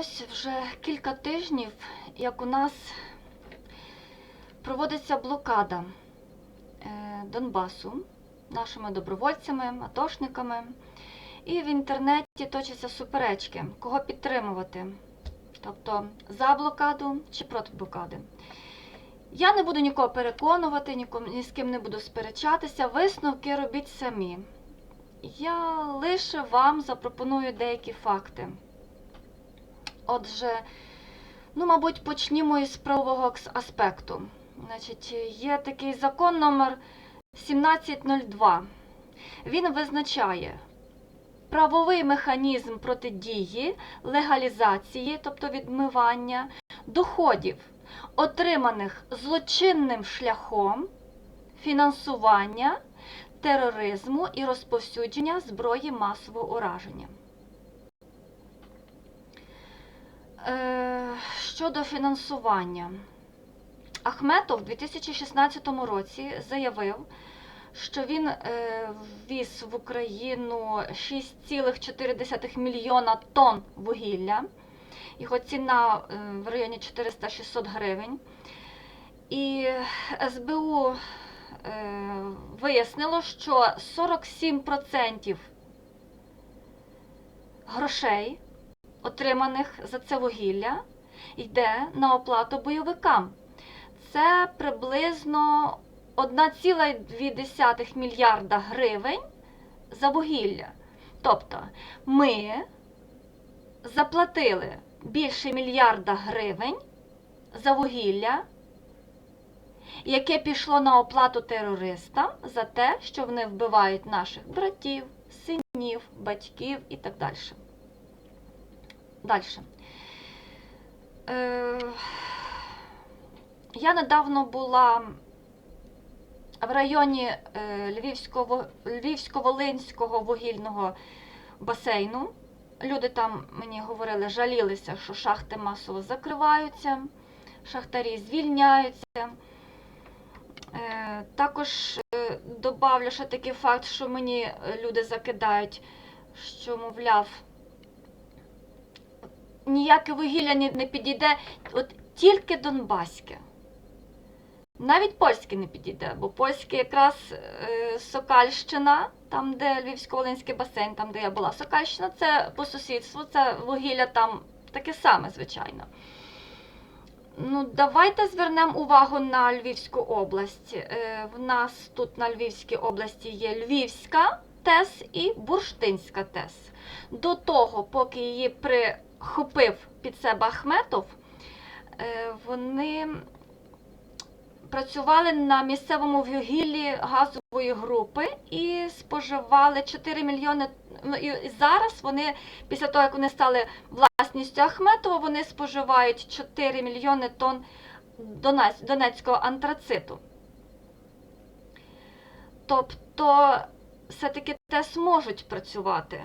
Ось вже кілька тижнів, як у нас проводиться блокада е, Донбасу нашими добровольцями, атошниками. І в інтернеті точаться суперечки, кого підтримувати. Тобто за блокаду чи проти блокади. Я не буду нікого переконувати, нікому, ні з ким не буду сперечатися. Висновки робіть самі. Я лише вам запропоную деякі факти. Отже, ну, мабуть, почнімо із правового аспекту. Значить, є такий закон номер 1702. Він визначає правовий механізм протидії, легалізації, тобто відмивання доходів, отриманих злочинним шляхом фінансування тероризму і розповсюдження зброї масового ураження. Е, щодо фінансування, Ахметов у 2016 році заявив, що він е, ввіз в Україну 6,4 мільйона тонн вугілля. Його ціна е, в районі 400-600 гривень. І СБУ е, вияснило, що 47% грошей, отриманих за це вугілля, йде на оплату бойовикам. Це приблизно 1,2 мільярда гривень за вугілля. Тобто ми заплатили більше мільярда гривень за вугілля, яке пішло на оплату терористам за те, що вони вбивають наших братів, синів, батьків і так далі. Далі. Е, я недавно була в районі е, Львівського, Львівсько-Волинського вугільного басейну. Люди там мені говорили, жалілися, що шахти масово закриваються, шахтарі звільняються. Е, Також е, добавлю ще такий факт, що мені люди закидають, що, мовляв, ніяке вугілля не підійде, от тільки Донбаське. Навіть польське не підійде, бо польське якраз е, Сокальщина, там, де Львівсько-Волинський басейн, там, де я була. Сокальщина це по сусідству, це вугілля там таке саме, звичайно. Ну, давайте звернемо увагу на Львівську область. Е, в нас тут на Львівській області є Львівська ТЕС і Бурштинська ТЕС. До того, поки її прихопив під себе Ахметов, е, вони працювали на місцевому вугіллі газової групи і споживали 4 мільйони. Ну, І зараз вони, після того, як вони стали власністю Ахметова, вони споживають 4 мільйони тонн донецького антрациту. Тобто, все-таки ТЕС можуть працювати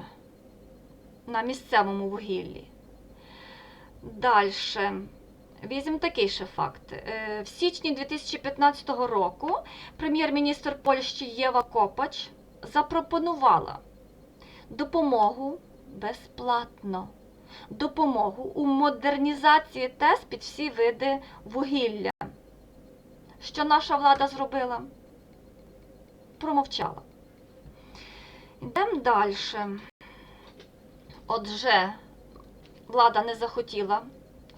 на місцевому вугіллі. Далі. Візьмемо такий ще факт. Е, В січні 2015 року прем'єр-міністр Польщі Єва Копач запропонувала допомогу безплатно. Допомогу у модернізації ТЕС під всі види вугілля. Що наша влада зробила? Промовчала. Йдемо далі. Отже, влада не захотіла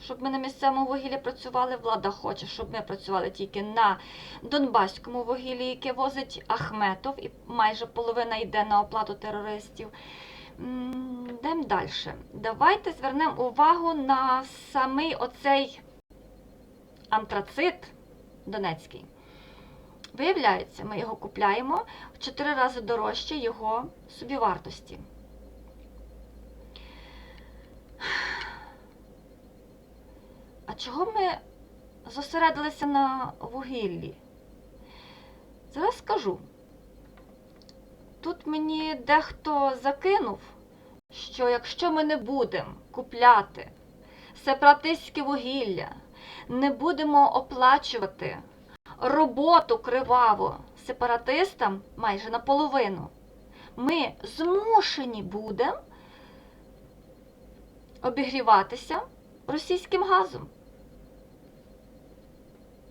щоб ми на місцевому вугіллі працювали. Влада хоче, щоб ми працювали тільки на Донбаському вугіллі, яке возить Ахметов, і майже половина йде на оплату терористів. Йдемо далі. Давайте звернемо увагу на самий оцей антрацит Донецький. Виявляється, ми його купляємо в 4 рази дорожче його собівартості. А чого ми зосередилися на вугіллі? Зараз скажу. Тут мені дехто закинув, що якщо ми не будемо купляти сепаратистське вугілля, не будемо оплачувати роботу криваво сепаратистам майже наполовину, ми змушені будемо обігріватися російським газом.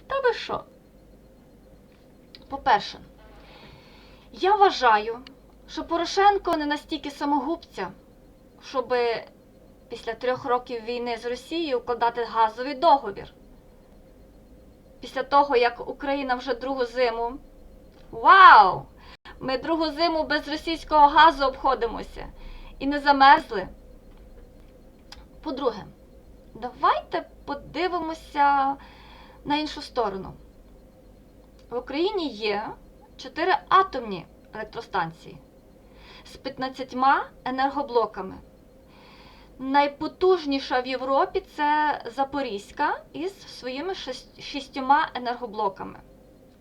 Та ви що? По-перше, я вважаю, що Порошенко не настільки самогубця, щоб після трьох років війни з Росією укладати газовий договір. Після того, як Україна вже другу зиму. Вау! Ми другу зиму без російського газу обходимося і не замерзли. По-друге, давайте подивимося на іншу сторону. В Україні є 4 атомні електростанції з 15 енергоблоками. Найпотужніша в Європі це Запорізька із своїми шесть- шістьома енергоблоками.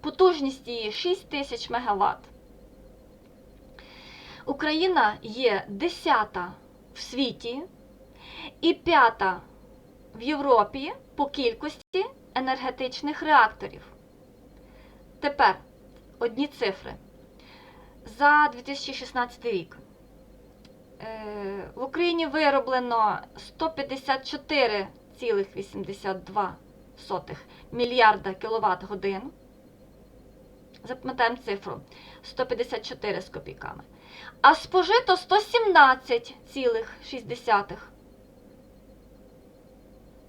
Потужність її 6 тисяч МВт. Україна є 10 в світі і 5 в Європі по кількості енергетичних реакторів. Tепер одні цифри. За 2016 рік е, в Україні вироблено 154,82 мільярда кіловат годин. Запам'ятаємо цифру 154 з копійками. А спожито 117,6.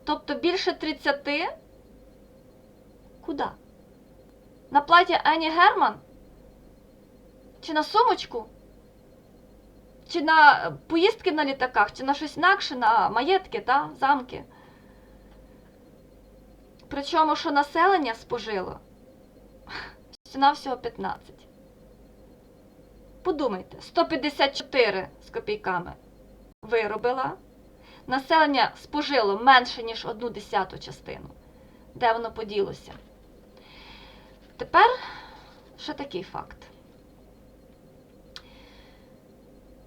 Тобто більше 30 куди? На платі Ані Герман? Чи на сумочку? Чи на поїздки на літаках, чи на щось інакше, на маєтки, та? замки? Причому, що населення спожило ціна всього 15. Подумайте, 154 з копійками виробила. Населення спожило менше, ніж одну десяту частину. Де воно поділося? Тепер ще такий факт.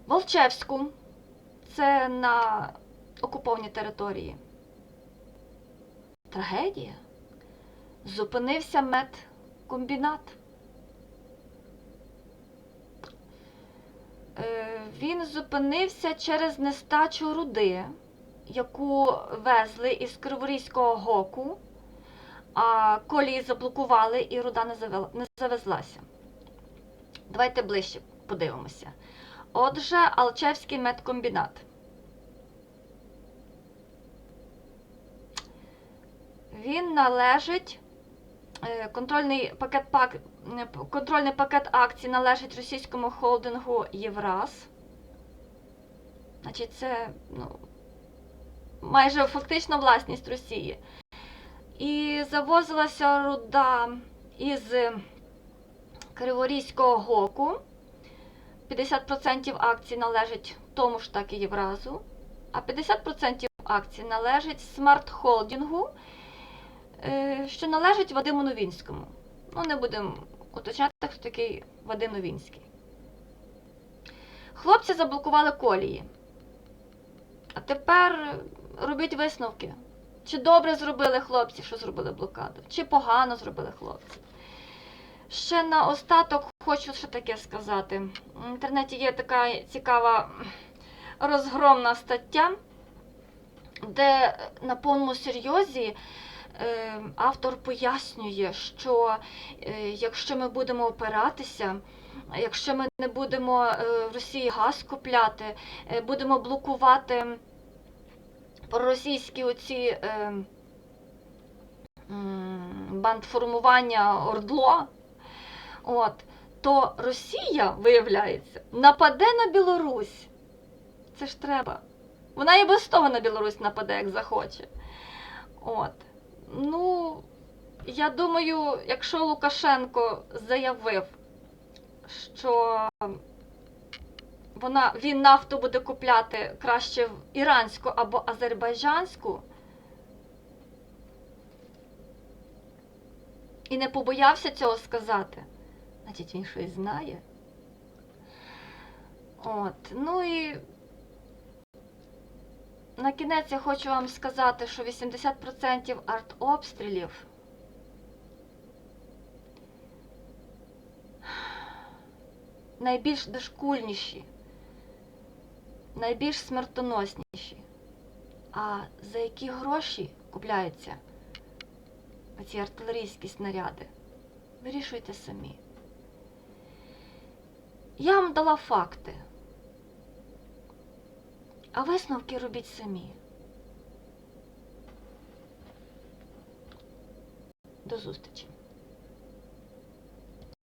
Волчевську це на окупованій території. Трагедія. Зупинився медкомбінат. Е, Він зупинився через нестачу руди, яку везли із Криворізького гоку, а колії заблокували і руда не завезлася. Давайте ближче подивимося. Отже, Алчевський медкомбінат. Він належить. е, Контрольний пакет, пак, контрольний пакет акцій належить російському холдингу Євраз. Значить, це ну, майже фактично власність Росії. І завозилася руда із Криворізького гоку. 50% акцій належить тому ж таки Євразу, а 50% акцій належить Смарт Холдингу, е, що належить Вадиму Новінському. Ну, не будемо уточняти, хто такий Вадим Новінський. Хлопці заблокували колії. А тепер робіть висновки. Чи добре зробили хлопці, що зробили блокаду, чи погано зробили хлопці. Ще на остаток хочу ще таке сказати. В інтернеті є така цікава розгромна стаття, де на повному серйозі е, автор пояснює, що е, якщо ми будемо опиратися, якщо ми не будемо е, в Росії газ купляти, будемо блокувати проросійські оці е, бандформування Ордло, от, то Росія, виявляється, нападе на Білорусь. Це ж треба. Вона і без того на Білорусь нападе, як захоче. От. Ну, я думаю, якщо Лукашенко заявив, що вона, він нафту буде купляти краще в іранську або азербайджанську, і не побоявся цього сказати, значить він щось знає. От, ну і на кінець я хочу вам сказати, що 80% артобстрілів найбільш дошкульніші, найбільш смертоносніші А за які гроші купляються оці артилерійські снаряди, вирішуйте самі. Я вам дала факти, а висновки робіть самі. До зустрічі!